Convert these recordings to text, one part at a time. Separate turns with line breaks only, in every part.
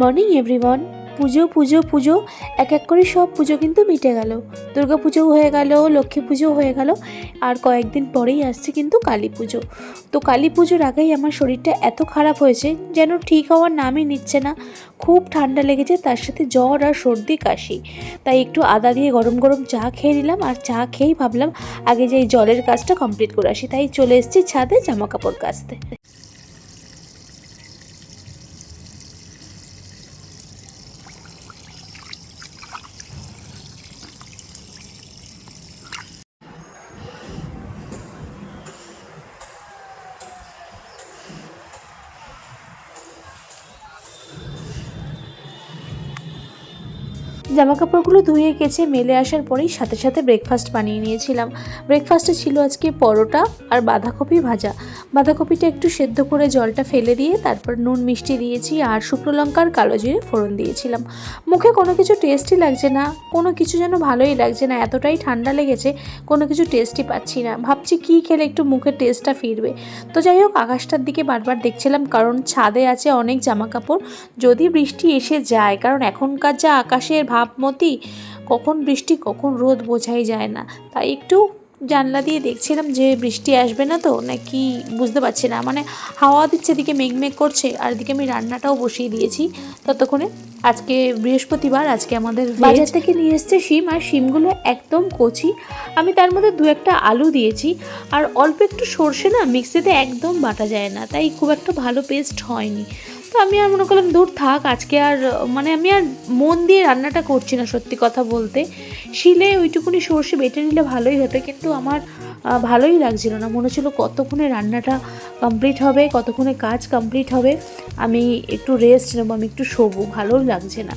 Morning everyone পুজো পুজো পুজো। এক এক করে সব পুজো কিন্তু মিটে গেল। দুর্গা পুজো হয়ে গেল, লক্ষ্মী পুজো হয়ে গেল, আর কয়েকদিন পরেই আসছে কিন্তু কালী পুজো। তো কালী পুজোর আগেই আমার শরীরটা এত খারাপ হয়েছে, যেন ঠিক হওয়ার নামই নিচ্ছে না। খুব ঠান্ডা লেগেছে, তার সাথে জ্বর আর সর্দি কাশি। তাই একটু আদা দিয়ে গরম গরম চা খেয়ে নিলাম, আর চা খেয়েই ভাবলাম আগে যে এই জলের কাজটা কমপ্লিট করে আসি। তাই চলে এসেছি ছাদে জামা কাপড় কাচতে। জামা কাপড়গুলো ধুয়ে কেচে মেলে আসার পরেই সাথে সাথে ব্রেকফাস্ট বানিয়ে নিয়েছিলাম। ব্রেকফাস্টে ছিল আজকে পরোটা আর বাঁধাকপি ভাজা। বাঁধাকপিটা একটু সেদ্ধ করে জলটা ফেলে দিয়ে তারপর নুন মিষ্টি দিয়েছি আর শুকনো লঙ্কার কালো জিরে ফোড়ন দিয়েছিলাম। মুখে কোনো কিছু টেস্টই লাগছে না, কোনো কিছু যেন ভালোই লাগছে না, এতটাই ঠান্ডা লেগেছে, কোনো কিছু টেস্টই পাচ্ছি না। ভাবছি কী খেলে একটু মুখের টেস্টটা ফিরবে। তো যাই হোক, আকাশটার দিকে বারবার দেখছিলাম কারণ ছাদে আছে অনেক জামা কাপড় যদি বৃষ্টি এসে যায়, কারণ এখনকার যা আকাশের ভাবমতি কখন বৃষ্টি, কখন রোদ বোঝাই যায় না। তাই একটু জানলা দিয়ে দেখছিলাম যে বৃষ্টি আসবে না তো, নাকি বুঝতে পারছি না। মানে হাওয়া দিচ্ছে, এদিকে মেঘমেঘ করছে, আর এদিকে আমি রান্নাটাও বসিয়ে দিয়েছি ততক্ষণে। আজকে বৃহস্পতিবার, আজকে আমাদের বাজার থেকে নিয়ে এসছে শিম, আর শিমগুলো একদম কচি। আমি তার মধ্যে দু একটা আলু দিয়েছি, আর অল্প একটু সর্ষে না, মিক্সিতে একদম বাটা যায় না। তাই খুব একটা ভালো পেস্ট হয়নি। আমি আর মনে করলাম দূর থাক, আজকে আর মানে আমি আর মন দিয়ে রান্নাটা করছি না সত্যি কথা বলতে। শিলে ওইটুকুনি সর্ষে বেটে নিলে ভালোই হতো, কিন্তু আমার ভালোই লাগছিল না। মনে হচ্ছিল কতক্ষণে রান্নাটা কমপ্লিট হবে, কতক্ষণে কাজ কমপ্লিট হবে, আমি একটু রেস্ট নেব, আমি একটু শোবো, ভালোই লাগছে না।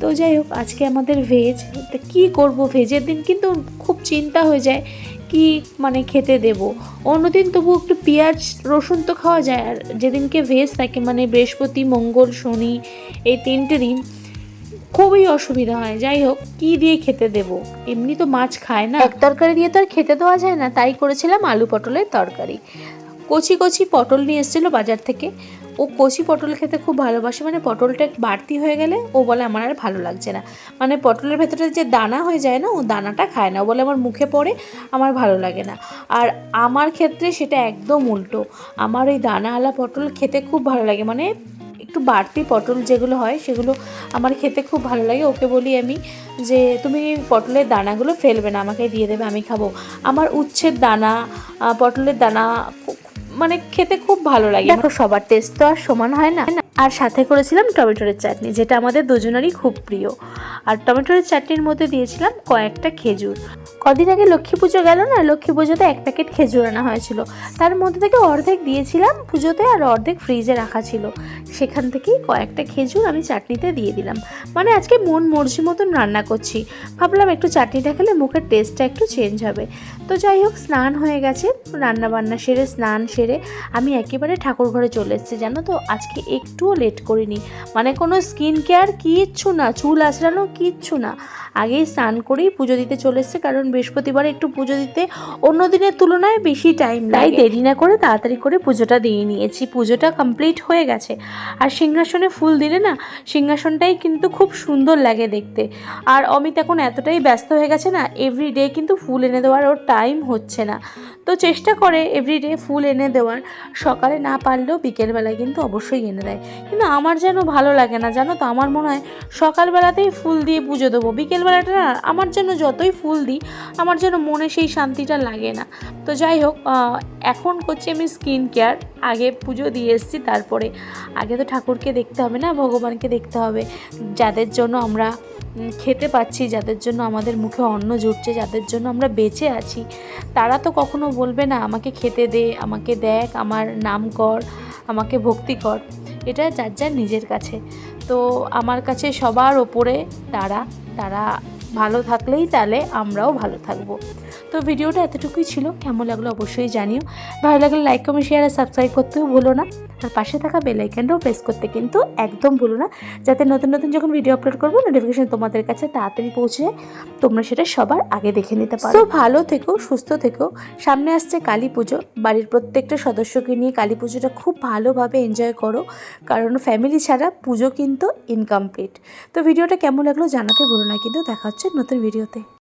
তো যাই হোক, আজকে আমাদের ভেজ তা কী করব? ভেজের দিন কিন্তু খুব চিন্তা হয়ে যায়। কি মানে খেতে দেব? অন্যদিন তবু একটু পেঁয়াজ, রসুন তো খাওয়া যায়। আর যেদিনকে ভেজ থাকে মানে বৃহস্পতি, মঙ্গল, শনি, এই তিনটে দিন খুবই অসুবিধা হয়। যাই হোক, কি দিয়ে খেতে দেব? এমনি তো মাছ খায় না। এক তরকারি দিয়ে তো আর খেতে দেওয়া যায় না। তাই করেছিলাম আলু পটলের তরকারি। কচি কচি পটল নিয়ে এসেছিল বাজার থেকে। ও কচি পটল খেতে খুব ভালোবাসে মানে পটলটা বাড়তি হয়ে গেলে ও বলে আমার আর ভালো লাগছে না। মানে পটলের ভেতরে যে দানা হয়ে যায় না, ও দানাটা খায় না। ও বলে আমার মুখে পড়ে আমার ভালো লাগে না। আর আমার ক্ষেত্রে সেটা একদম উল্টো। আমার ওই দানাওয়ালা পটল খেতে খুব ভালো লাগে। মানে একটু বাড়তি পটল যেগুলো হয়, সেগুলো আমার খেতে খুব ভালো লাগে। ওকে বলি আমি যে, তুমি পটলের দানাগুলো ফেলবে না, আমাকে দিয়ে দেবে, আমি খাব। আমার উচ্ছের দানা পটলের দানা মানে খেতে খুব ভালো লাগে। দেখো, সবার টেস্ট তো আর সমান হয় না। আর সাথে করেছিলাম টমেটোর চাটনি, যেটা আমাদের দুজনেরই খুব প্রিয়। আর টমেটোর চাটনির মধ্যে দিয়েছিলাম কয়েকটা খেজুর। কদিন আগে লক্ষ্মী পুজো গেল না, লক্ষ্মী পুজোতে এক প্যাকেট খেজুর আনা হয়েছিল। তার মধ্যে থেকে অর্ধেক দিয়েছিলাম পুজোতে আর অর্ধেক ফ্রিজে রাখা ছিল। সেখান থেকেই কয়েকটা খেজুর আমি চাটনিতে দিয়ে দিলাম। মানে আজকে মন মর্জি মতন রান্না করছি। ভাবলাম একটু চাটনিটা খেলে মুখের টেস্টটা একটু চেঞ্জ হবে। তো যাই হোক, স্নান হয়ে গেছে। রান্না বান্না সেরে, স্নান সেরে আমি একেবারে ঠাকুর ঘরে চলে এসেছি, জানো তো? আজকে একটুও লেট করিনি। মানে কোনো স্কিন কেয়ার কিচ্ছু না, চুল আঁচড়ানো কিচ্ছু না। আগেই স্নান করেই পুজো দিতে চলে এসছে, কারণ বৃহস্পতিবার একটু পুজো দিতে অন্য দিনের তুলনায় বেশি টাইম তাই দেরি না করে তাড়াতাড়ি করে পুজোটা দিয়ে নিয়েছি। পুজোটা কমপ্লিট হয়ে গেছে। আর সিংহাসনে ফুল দিলে না সিংহাসনটাই কিন্তু খুব সুন্দর লাগে দেখতে। আর অমিত এখন এতটাই ব্যস্ত হয়ে গেছে না এভরি ডে কিন্তু ফুল এনে দেওয়ার ওর টাইম হচ্ছে না। তো চেষ্টা করে এভরিডে ফুল এনে দেওয়ার। সকালে না পারলেও বিকেলবেলায় কিন্তু অবশ্যই এনে দেয়। কিন্তু আমার যেন ভালো লাগে না জানো তো আমার মনে হয় সকালবেলাতেই ফুল দিয়ে পুজো দেবো। বিকেলবেলাটা না আমার যেন যতই ফুল দিই আমার যেন মনে সেই শান্তিটা লাগে না। তো যাই হোক এখন করছি আমি স্কিন কেয়ার আগে পুজো দিয়ে এসেছি, তারপরে আগে তো ঠাকুরকে দেখতে হবে না, ভগবানকে দেখতে হবে। যাদের জন্য আমরা খেতে পাচ্ছি, যাদের জন্য আমাদের মুখে অন্ন জুটছে, যাদের জন্য আমরা বেঁচে আছি, তারা তো কখনো বলবে না, আমাকে খেতে দে, আমাকে দেখ, আমার নাম কর, আমাকে ভক্তি কর। এটা যার যার নিজের কাছে। তো আমার কাছে সবার ওপরে তারা তারা ভালো থাকলেই তাহলে আমরাও ভালো থাকব। তো ভিডিওটা এতটুকুই ছিল, কেমন লাগল অবশ্যই জানিও। ভালো লাগলে লাইক কমেন্ট শেয়ার আর সাবস্ক্রাইব করতেও ভুলো না। আর পাশে থাকা বেল আইকনটাও প্রেস করতে কিন্তু একদম ভুলো না। যাতে নতুন নতুন যখন ভিডিও আপলোড করব নোটিফিকেশন তোমাদের কাছে তাড়াতাড়ি পৌঁছে তোমরা সেটা সবার আগে দেখে নিতে পারো। তো ভালো থেকো, সুস্থ থেকো। সামনে আসছে কালী পুজো। বাড়ির প্রত্যেকটা সদস্যকে নিয়ে কালী পুজোটা খুব ভালোভাবে এনজয় করো। কারণ ফ্যামিলি ছাড়া পুজো কিন্তু ইনকমপ্লিট তো ভিডিওটা কেমন লাগল জানাতে ভুলো না, কিন্তু দেখা হচ্ছে নতুন ভিডিওতে।